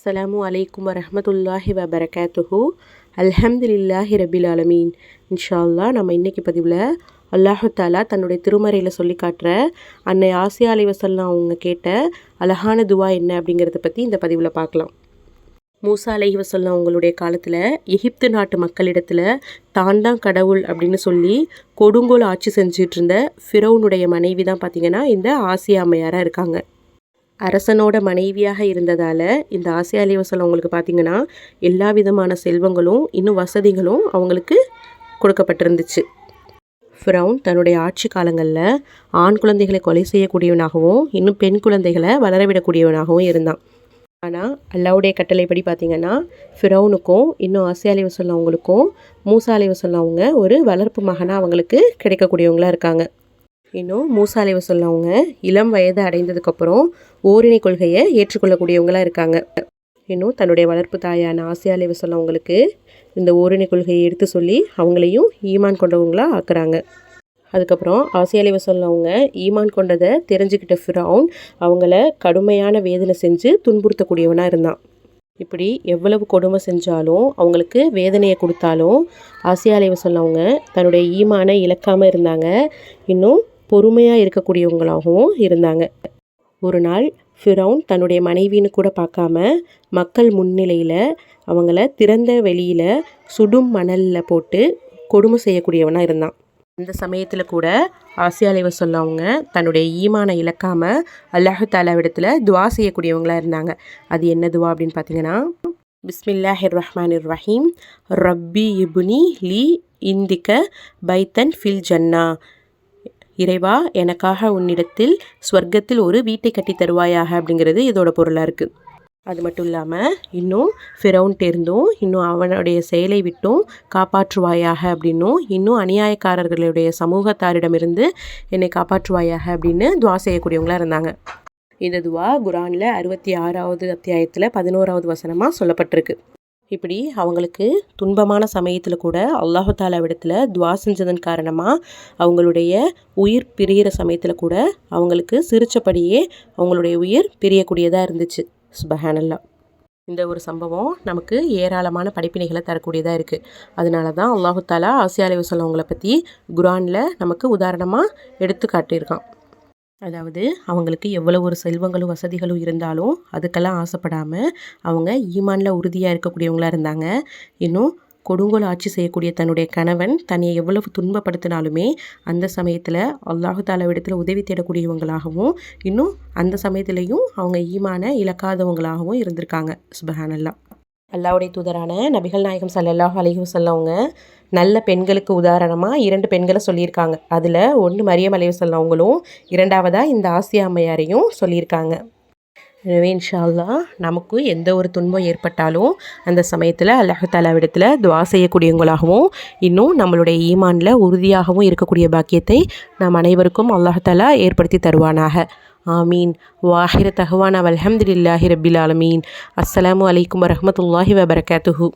அஸ்ஸலாமு அலைக்கும் வரமத்துல்லாஹி வபரகாத்துஹு. அல்ஹம்துலில்லாஹி ரபில் ஆலமீன். இன்ஷா நம்ம இன்றைக்கி பதிவில் அல்லாஹு தாலா தன்னுடைய திருமறையில் சொல்லி காட்டுற அன்னை ஆசியா அலி வசல்லாம் அவங்க கேட்ட அழகான துவா என்ன அப்படிங்கிறத பற்றி இந்த பதிவில் பார்க்கலாம். மூசா அலஹி வசல்லாம் அவங்களுடைய காலத்தில் எகிப்து நாட்டு மக்களிடத்தில் தான் தான் கடவுள் அப்படின்னு சொல்லி கொடுங்கோல் ஆட்சி செஞ்சிட்டு இருந்த ஃபிரௌனுடைய மனைவி தான் பார்த்திங்கன்னா இந்த ஆசியா அம்மையாராக இருக்காங்க. அரசனோட மனைவியாக இருந்ததால் இந்த ஆசியா அலி வசலம் அவங்களுக்கு பார்த்திங்கன்னா எல்லா விதமான செல்வங்களும் இன்னும் வசதிகளும் அவங்களுக்கு கொடுக்கப்பட்டிருந்துச்சு. ஃப்ரௌன் தன்னுடைய ஆட்சி காலங்களில் ஆண் குழந்தைகளை கொலை செய்யக்கூடியவனாகவும் இன்னும் பெண் குழந்தைகளை வளரவிடக்கூடியவனாகவும் இருந்தான். ஆனால் அல்லாவுடைய கட்டளைப்படி பார்த்திங்கன்னா ஃபிரௌனுக்கும் இன்னும் ஆசியா அலி வசல்லம் மூசா அலி வசல்லம் ஒரு வளர்ப்பு மகனாக அவங்களுக்கு கிடைக்கக்கூடியவங்களாக இருக்காங்க. இன்னும் மூசாலை சொல்லவங்க இளம் வயது அடைந்ததுக்கப்புறம் ஓரினை கொள்கையை ஏற்றுக்கொள்ளக்கூடியவங்களாக இருக்காங்க. இன்னும் தன்னுடைய வளர்ப்பு தாயான ஆசியாலை சொல்லவங்களுக்கு இந்த ஓரினை கொள்கையை எடுத்து சொல்லி அவங்களையும் ஈமான் கொண்டவங்களாக ஆக்குறாங்க. அதுக்கப்புறம் ஆசியாலை சொல்லவங்க ஈமான் கொண்டதை தெரிஞ்சுக்கிட்ட ஃபிரவுன் அவங்கள கடுமையான வேதனை செஞ்சு துன்புறுத்தக்கூடியவனாக இருந்தான். இப்படி எவ்வளவு கொடுமை செஞ்சாலும் அவங்களுக்கு வேதனையை கொடுத்தாலும் ஆசியாலை சொல்லவங்க தன்னுடைய ஈமான இழக்காமல் இருந்தாங்க. இன்னும் பொறுமையாக இருக்கக்கூடியவங்களாகவும் இருந்தாங்க. ஒரு நாள் ஃபிரௌன் தன்னுடைய மனைவின்னு கூட பார்க்காம மக்கள் முன்னிலையில் அவங்கள திறந்த வெளியில் சுடும் மணலில் போட்டு கொடுமை செய்யக்கூடியவனாக இருந்தான். அந்த சமயத்தில் கூட ஆசியாலைவர் சொல்லவங்க தன்னுடைய ஈமான இழக்காமல் அல்லாஹு தாலாவிடத்தில் துவா செய்யக்கூடியவங்களாக இருந்தாங்க. அது என்ன துவா அப்படின்னு பார்த்தீங்கன்னா பிஸ்மில்லாஹிர் ரஹ்மான் ரஹீம் ரப்பி இபுனி லி இந்திக்க பைத்தன் ஃபில் ஜன்னா. இறைவா எனக்காக உன்னிடத்தில் ஸ்வர்க்கத்தில் ஒரு வீட்டை கட்டி தருவாயாக அப்படிங்கிறது இதோட பொருளாக இருக்குது அது மட்டும் இல்லாமல் இன்னும் ஃபிரௌன்ட்டேருந்தும் இன்னும் அவனுடைய செயலை விட்டும் காப்பாற்றுவாயாக அப்படின்னும் இன்னும் அநியாயக்காரர்களுடைய சமூகத்தாரிடமிருந்து என்னை காப்பாற்றுவாயாக அப்படின்னு துவா செய்யக்கூடியவங்களாக இருந்தாங்க. இந்த துவா குரானில் அறுபத்தி ஆறாவது அத்தியாயத்தில் பதினோராவது வசனமாக சொல்லப்பட்டிருக்கு. இப்படி அவங்களுக்கு துன்பமான சமயத்தில் கூட அல்லாஹு தாலாவிடத்தில் துவா செஞ்சதன் காரணமாக அவங்களுடைய உயிர் பிரிகிற சமயத்தில் கூட அவங்களுக்கு சிரித்தபடியே அவங்களுடைய உயிர் பிரியக்கூடியதாக இருந்துச்சு. சுபஹானல்லா. இந்த ஒரு சம்பவம் நமக்கு ஏராளமான படிப்பினைகளை தரக்கூடியதாக இருக்குது அதனால தான் அல்லாஹு தாலா ஆசியா அலைவசல்லவங்களை பற்றி குரானில் நமக்கு உதாரணமாக எடுத்து காட்டியிருக்கான் அதாவது அவங்களுக்கு எவ்வளோ ஒரு செல்வங்களும் வசதிகளும் இருந்தாலும் அதுக்கெல்லாம் ஆசைப்படாமல் அவங்க ஈமானில் உறுதியாக இருக்கக்கூடியவங்களாக இருந்தாங்க. இன்னும் கொடுங்கோல் ஆட்சி செய்யக்கூடிய தன்னுடைய கணவன் தன்னை எவ்வளவு துன்பப்படுத்தினாலுமே அந்த சமயத்தில் அல்லாஹு தாலாவிடத்தில் உதவி தேடக்கூடியவங்களாகவும் இன்னும் அந்த சமயத்துலேயும் அவங்க ஈமான இழக்காதவங்களாகவும் இருந்திருக்காங்க. சுபஹானல்லாம் அல்லாவுடைய தூதரான நபிகள் நாயகம் சல்லாஹ் அலிஹு சொல்லவங்க நல்ல பெண்களுக்கு உதாரணமாக இரண்டு பெண்களை சொல்லியிருக்காங்க. அதில் ஒன்று மரியம் அலைவு சொல்லவங்களும் இரண்டாவதாக இந்த ஆசியா அம்மையாரையும் சொல்லியிருக்காங்க. எனவே இன்ஷால்லா நமக்கு எந்த ஒரு துன்பம் ஏற்பட்டாலும் அந்த சமயத்தில் அல்லாஹாலாவிடத்தில் துவா செய்யக்கூடியவங்களாகவும் இன்னும் நம்மளுடைய ஈமானில் உறுதியாகவும் இருக்கக்கூடிய பாக்கியத்தை நாம் அனைவருக்கும் அல்லாஹாலா ஏற்படுத்தி தருவானாக. ஆமீன் வாஹிர தஹவானா அலமதுல்லாஹி ரபில் ஆலமீன் அஸ்லாம் வலைக்கம் வரமத்துல்லாஹி வபரகாத்துஹூ